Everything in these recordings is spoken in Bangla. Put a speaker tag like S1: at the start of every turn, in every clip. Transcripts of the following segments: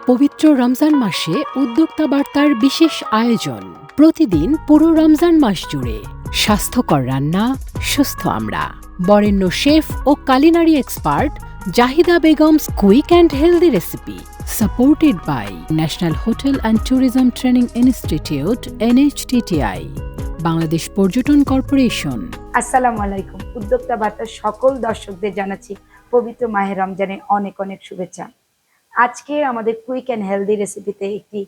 S1: পবিত্র রমজান মাসে উদ্যোক্তা বার্তার বিশেষ আয়োজন। প্রতিদিন পুরো রমজান মাস জুড়ে স্বাস্থ্যকর রান্না, সুস্থ আমরা। বরেণ্য chef O culinary expert Jahida Begum's quick and healthy recipe supported by National Hotel and Tourism Training Institute NHTTI Bangladesh Parjatan Corporation.
S2: আসসালামু আলাইকুম। উদ্যোক্তা বার্তার সকল দর্শকদের জানাচ্ছি পবিত্র মাহে রমজানের অনেক অনেক শুভেচ্ছা। আজকে আমাদের কুইক অ্যান্ড হেলদি রেসিপিতে একটি,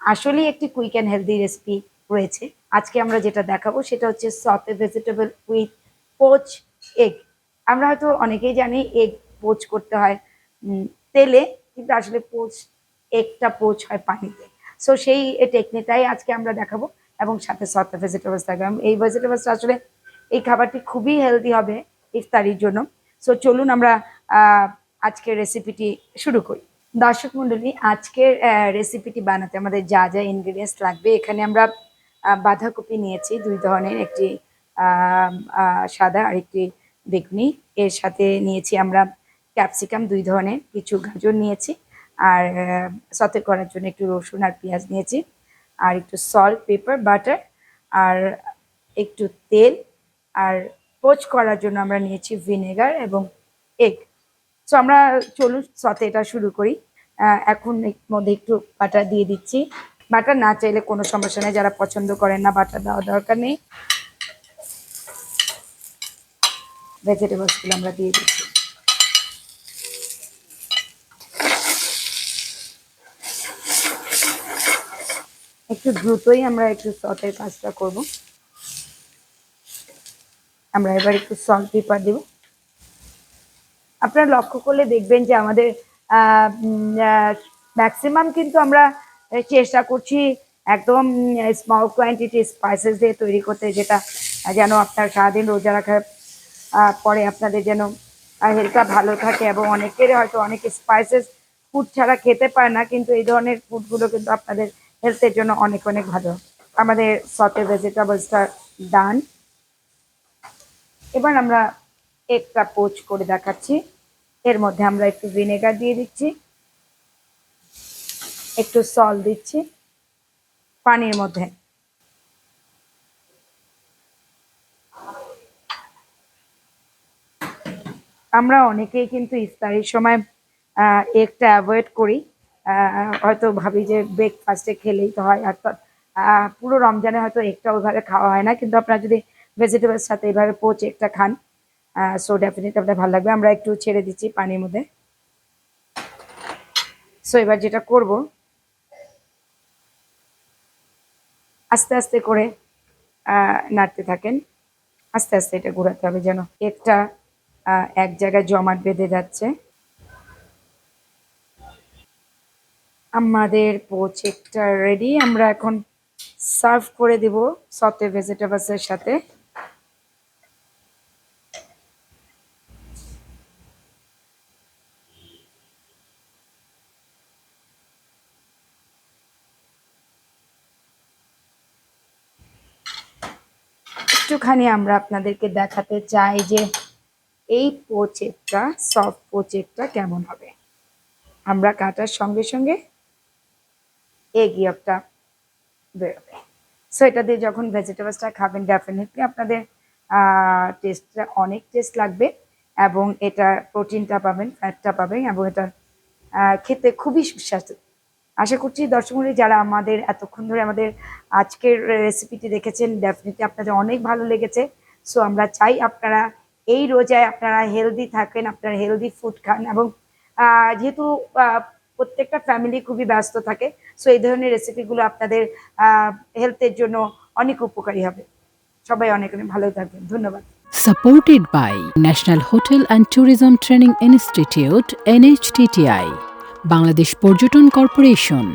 S2: আসলেই একটি কুইক অ্যান্ড হেলদি রেসিপি রয়েছে। আজকে আমরা যেটা দেখাবো সেটা হচ্ছে সতে ভেজিটেবল উইথ পোচ এগ আমরা হয়তো অনেকেই জানি এগ পোচ করতে হয় তেলে, কিন্তু আসলে পোচ এগটা পোচ হয় পানিতে। সো সেই টেকনিকটাই আজকে আমরা দেখাবো এবং সাথে সতে ভেজিটেবলস থাকবে। এই ভেজিটেবলসটা আসলে এই খাবারটি খুবই হেলদি হবে ইফতারির জন্য। সো চলুন আমরা আজকের রেসিপিটি শুরু করি। দর্শক মণ্ডলী আজকের রেসিপিটি বানাতে আমাদের যা যা ইনগ্রিডিয়েন্টস লাগবে, এখানে আমরা বাঁধাকপি নিয়েছি, দুই ধরনের, একটি সাদা আর একটি বেগুনি। এর সাথে নিয়েছি আমরা ক্যাপসিকাম দুই ধরনের, কিছু গাজর নিয়েছি, আর সতে করার জন্য একটু রসুন আর পেঁয়াজ নিয়েছি, আর একটু সল্ট পেপার বাটার আর একটু তেল, আর পোচ করার জন্য আমরা নিয়েছি ভিনেগার এবং এগ সো আমরা চলুন সতে এটা শুরু করি। এখন এর মধ্যে একটু বাটার দিয়ে দিচ্ছি। বাটার না চাইলে কোনো সমস্যা নেই, যারা পছন্দ করেন না বাটার দেওয়া দরকার নেই। ভেজিটেবলসগুলো আমরা দিয়ে দিচ্ছি। একটু দ্রুতই আমরা একটু সতের কাজটা করব। আমরা এবার একটু সল্ট পেপার দেব। আপনারা লক্ষ্য করলে দেখবেন যে আমাদের ম্যাক্সিমাম কিন্তু আমরা চেষ্টা করছি একদম স্মল কোয়ান্টিটি স্পাইসেস দিয়ে তৈরি করতে, যেটা যেন আপনার সারাদিন রোজা রাখার পরে আপনাদের যেন হেলথটা ভালো থাকে এবং অনেকের হয়তো অনেকে স্পাইসেস ফুড ছাড়া খেতে পারে না, কিন্তু এই ধরনের ফুডগুলো কিন্তু আপনাদের হেলথের জন্য অনেক অনেক ভালো। আমাদের সতে ভেজিটেবলসটা ডান এবার আমরা একটা পোচ করে দেখাচ্ছি। এর মধ্যে আমরা একটু ভিনেগার দিয়ে দিচ্ছি। একটু সল দিচ্ছি। পানির মধ্যে। আমরা অনেকেই কিন্তু ইফতারির সময় এগটা অ্যাভয়েড করি। হয়তো ভাবি যে ব্রেকফাস্টে খেলেই তো হয়। অর্থাৎ পুরো রমজানে হয়তো একটা ওইভাবে খাওয়া হয় না। কিন্তু আপনারা যদি ভেজিটেবলস সাথে এইভাবে পোচ একটা খান সো ডেফিনেট আপনার ভালো লাগবে। আমরা একটু ছেড়ে দিচ্ছি পানির মধ্যে। সো এবার যেটা করব, আস্তে আস্তে করে নাড়তে থাকেন। আস্তে আস্তে এটা ঘোরাতে হবে যেন একটা এক জায়গায় জমাট বেঁধে যাচ্ছে। আমাদের পোচেকটা রেডি আমরা এখন সার্ভ করে দেব সতে ভেজিটেবলসের সাথে। একটুখানি আমরা আপনাদেরকে দেখাতে চাই যে এই পোচেকটা সফট পোচেকটা কেমন হবে। আমরা কাটার সঙ্গে সঙ্গে এগিয়পটা বেরোবে। সো এটা দিয়ে যখন ভেজিটেবলসটা খাবেন ডেফিনেটলি আপনাদের টেস্টটা অনেক টেস্ট লাগবে এবং এটা প্রোটিনটা পাবেন ফ্যাটটা পাবেন এবং এটা খেতে খুবই সুস্বাদু। আশা করছি দর্শকমণ্ডলী যারা আমাদের এতক্ষণ ধরে আমাদের আজকের রেসিপিটি দেখেছেন ডেফিনেটলি আপনাদের অনেক ভালো লেগেছে। সো আমরা চাই আপনারা এই রোজায় আপনারা হেলদি থাকেন, আপনারা হেলদি ফুড খান এবং যেহেতু প্রত্যেকটা ফ্যামিলি খুবই ব্যস্ত থাকে সো এই ধরনের রেসিপিগুলো আপনাদের হেলথের জন্য অনেক উপকারী হবে। সবাই অনেক অনেক ভালো থাকবেন। ধন্যবাদ।
S1: Supported by National Hotel and Tourism Training Institute NHTTI Bangladesh Parjatan Corporation.